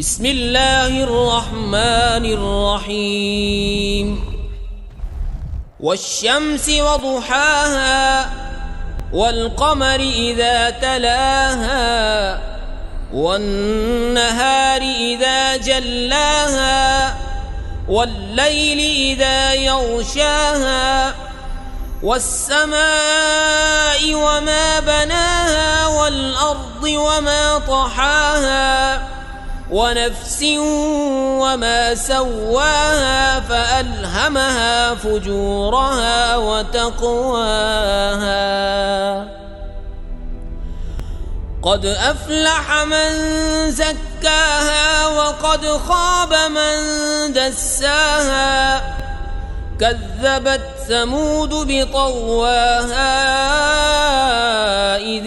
بسم الله الرحمن الرحيم. والشمس وضحاها والقمر إذا تلاها والنهار إذا جلاها والليل إذا يغشاها والسماء وما بناها والأرض وما طحاها. ونفس وما سواها فألهمها فجورها وتقواها. قد أفلح من زكاها وقد خاب من دساها. كذبت ثمود بطواها إذ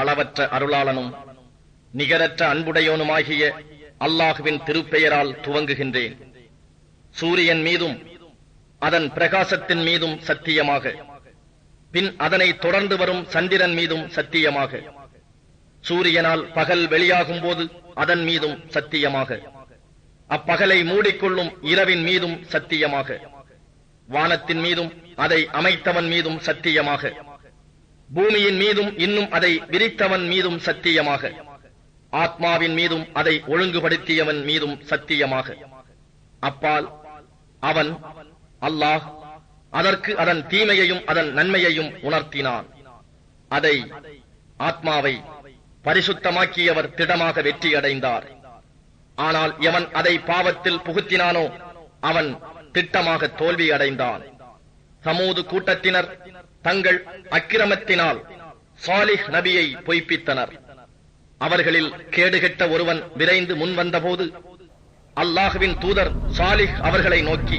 அளவற்ற அருளாளனும் நிகரற்ற அன்புடையோனுமாகிய அல்லாஹுவின் திருப்பெயரால் துவங்குகின்றேன். சூரியன் மீதும் அதன் பிரகாசத்தின் மீதும் சத்தியமாக. பின் அதனை தொடர்ந்து வரும் சந்திரன் மீதும் சத்தியமாக. சூரியனால் பகல் வெளியாகும் போது அதன் மீதும் சத்தியமாக. அப்பகலை மூடிக்கொள்ளும் இரவின் மீதும் சத்தியமாக. வானத்தின் மீதும் அதை அமைத்தவன் மீதும் சத்தியமாக. பூமியின் மீதும் இன்னும் அதை விரித்தவன் மீதும் சத்தியமாக. ஆத்மாவின் மீதும் அதை ஒழுங்குபடுத்தியவன் மீதும் சத்தியமாக. அப்பால் அவன் அல்லாஹ் அதற்கு அதன் தீமையையும் அதன் நன்மையையும் உணர்த்தினான். அதை ஆத்மாவை பரிசுத்தமாக்கியவர் திடமாக வெற்றியடைந்தார். ஆனால் எவன் அதை பாவத்தில் புகுத்தினானோ அவன் திட்டமாக தோல்வி அடைந்தான் சமூது கூட்டத்தினர் தங்கள் அக்கிரமத்தினால் சாலிஹ் நபியை பொய்ப்பித்தனர். அவர்களில் கேடுகெட்ட ஒருவன் விரைந்து முன் வந்தபோது அல்லாஹுவின் தூதர் சாலிஹ் அவர்களை நோக்கி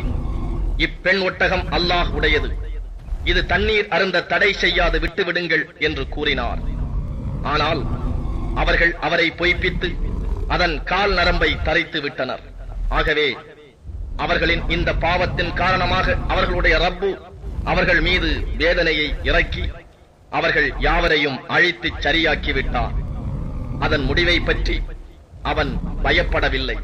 இப்பெண் ஒட்டகம் அல்லாஹ் உடையது. இது தண்ணீர் அருந்த தடை செய்யாது விட்டுவிடுங்கள் என்று கூறினார். ஆனால் அவர்கள் அவரை பொய்ப்பித்து அதன் கால் நரம்பை தரைத்து விட்டனர். ஆகவே அவர்களின் இந்த பாவத்தின் காரணமாக அவர்களுடைய ரப்பு அவர்கள் மீது வேதனையை இறக்கி அவர்கள் யாவரையும் அழித்துச் சரியாக்கி விட்டார் அதன் முடிவை பற்றி அவன் பயப்படவில்லை.